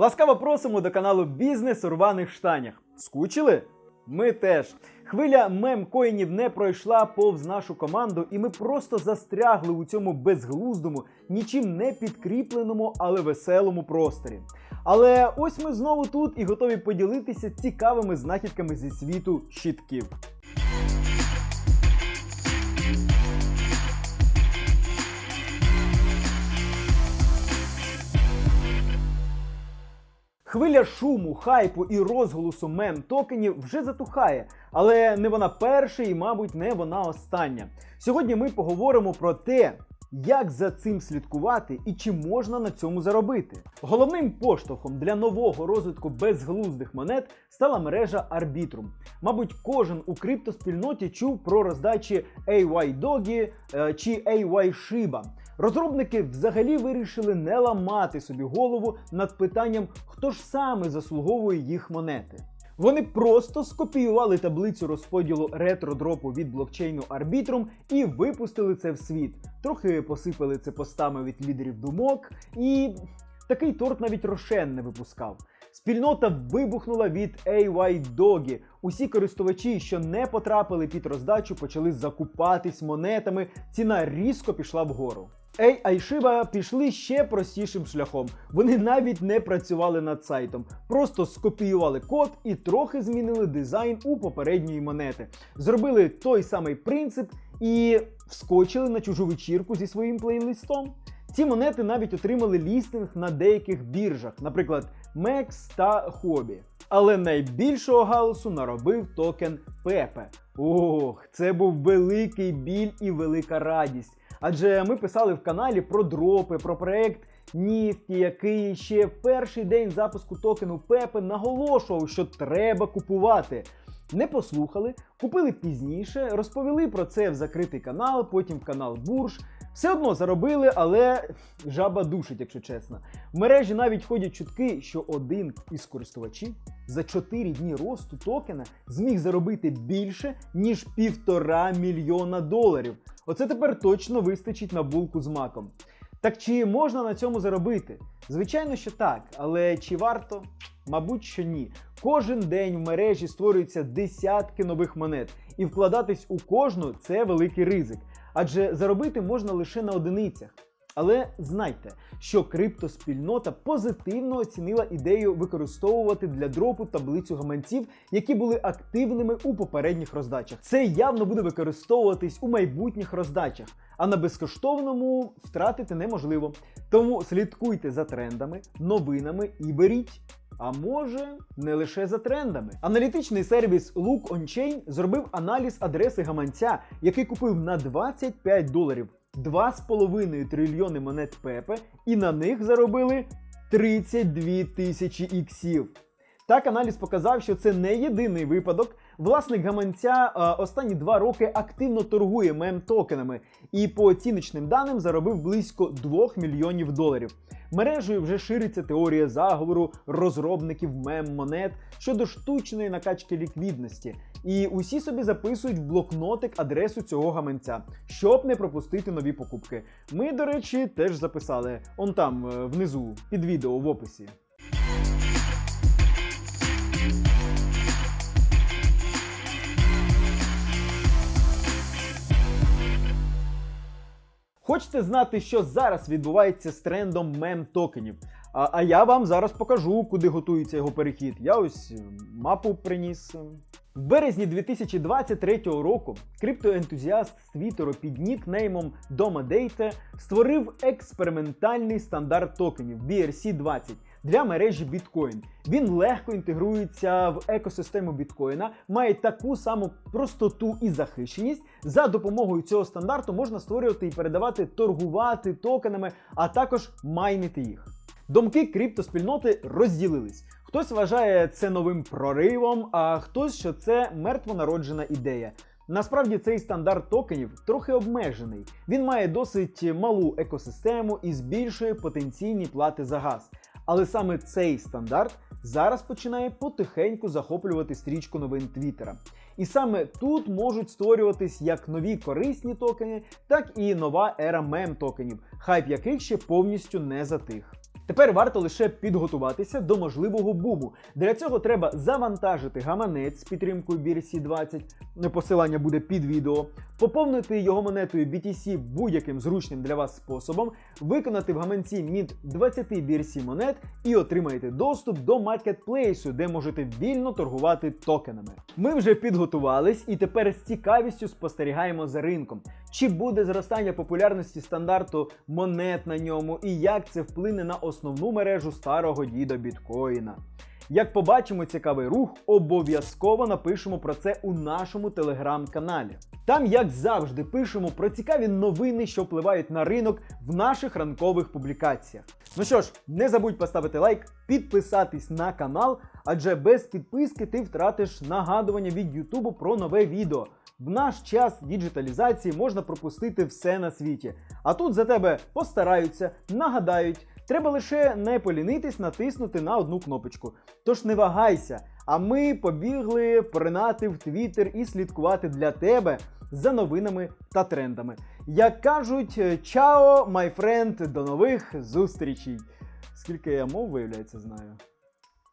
Ласкаво просимо до каналу Бізнес у рваних штанях. Скучили? Ми теж. Хвиля мемкоїнів не пройшла повз нашу команду, і ми просто застрягли у цьому безглуздому, нічим не підкріпленому, але веселому просторі. Але ось ми знову тут і готові поділитися цікавими знахідками зі світу щитків. Хвиля шуму, хайпу і розголосу мем токенів вже затухає, але не вона перша і, мабуть, не вона остання. Сьогодні ми поговоримо про те, як за цим слідкувати і чи можна на цьому заробити. Головним поштовхом для нового розвитку безглуздих монет стала мережа Arbitrum. Мабуть, кожен у криптоспільноті чув про роздачі AY Dogi е, чи AY Shiba. Розробники взагалі вирішили не ламати собі голову над питанням, хто ж саме заслуговує їх монети. Вони просто скопіювали таблицю розподілу ретро-дропу від блокчейну Arbitrum і випустили це в світ. Трохи посипали це постами від лідерів думок, і такий торт навіть Рошен не випускав. Спільнота вибухнула від AY Dogi. Усі користувачі, що не потрапили під роздачу, почали закупатись монетами. Ціна різко пішла вгору. AI Shiba пішли ще простішим шляхом. Вони навіть не працювали над сайтом, просто скопіювали код і трохи змінили дизайн у попередньої монети. Зробили той самий принцип і вскочили на чужу вечірку зі своїм плейлистом. Ці монети навіть отримали лістинг на деяких біржах, наприклад, MEX та Hobby. Але найбільшого галасу наробив токен Pepe. Ох, це був великий біль і велика радість. Адже ми писали в каналі про дропи, про проект Ніфті, який ще в перший день запуску токену Пепи наголошував, що треба купувати. Не послухали, купили пізніше, розповіли про це в закритий канал, потім в канал Бурж. Все одно заробили, але жаба душить, якщо чесно. В мережі навіть ходять чутки, що один із користувачів за 4 дні росту токена зміг заробити більше, ніж півтора мільйона доларів. Оце тепер точно вистачить на булку з маком. Так чи можна на цьому заробити? Звичайно, що так, але чи варто? Мабуть, що ні. Кожен день в мережі створюються десятки нових монет, і вкладатись у кожну це великий ризик. Адже заробити можна лише на одиницях. Але знайте, що криптоспільнота позитивно оцінила ідею використовувати для дропу таблицю гаманців, які були активними у попередніх роздачах. Це явно буде використовуватись у майбутніх роздачах, а на безкоштовному втратити неможливо. Тому слідкуйте за трендами, новинами і беріть. А може, не лише за трендами. Аналітичний сервіс Look on Chain зробив аналіз адреси гаманця, який купив на 25 доларів 2,5 трильйони монет Пепе, і на них заробили 32 тисячі іксів. Так, аналіз показав, що це не єдиний випадок. Власник гаманця е, останні два роки активно торгує мем-токенами і по оціночним даним заробив близько 2 мільйонів доларів. Мережею вже шириться теорія заговору розробників мем-монет щодо штучної накачки ліквідності. І усі собі записують в блокнотик адресу цього гаманця, щоб не пропустити нові покупки. Ми, до речі, теж записали он там е, внизу під відео в описі. Хочете знати, що зараз відбувається з трендом мем токенів? А, а я вам зараз покажу, куди готується його перехід. Я ось е, мапу приніс. В березні 2023 року криптоентузіаст з Твіттеру під нікнеймом Дейте створив експериментальний стандарт токенів BRC20 для мережі Bitcoin. Він легко інтегрується в екосистему біткоїна, має таку саму простоту і захищеність. За допомогою цього стандарту можна створювати і передавати, торгувати токенами, а також майнити їх. Думки криптоспільноти розділились. Хтось вважає це новим проривом, а хтось, що це мертвонароджена ідея. Насправді цей стандарт токенів трохи обмежений. Він має досить малу екосистему і збільшує потенційні плати за газ. Але саме цей стандарт зараз починає потихеньку захоплювати стрічку новин Твіттера. І саме тут можуть створюватись як нові корисні токени, так і нова ера мем токенів, хайп яких ще повністю не затих. Тепер варто лише підготуватися до можливого буму. Для цього треба завантажити гаманець з підтримкою BRC 20, посилання буде під відео, поповнити його монетою BTC будь-яким зручним для вас способом, виконати в гаманці від 20 BRC монет і отримаєте доступ до маркетплейсу, де можете вільно торгувати токенами. Ми вже підготувались і тепер з цікавістю спостерігаємо за ринком. Чи буде зростання популярності стандарту монет на ньому, і як це вплине на основну мережу старого діда біткоїна. Як побачимо цікавий рух, обов'язково напишемо про це у нашому телеграм-каналі. Там, як завжди, пишемо про цікаві новини, що впливають на ринок в наших ранкових публікаціях. Ну що ж, не забудь поставити лайк, підписатись на канал, адже без підписки ти втратиш нагадування від Ютубу про нове відео. В наш час діджиталізації можна пропустити все на світі. А тут за тебе постараються, нагадають. Треба лише не полінитись натиснути на одну кнопочку. Тож не вагайся, а ми побігли поринати в Твіттер і слідкувати для тебе за новинами та трендами. Як кажуть, чао, май френд, до нових зустрічей. Скільки я мов, виявляється, знаю.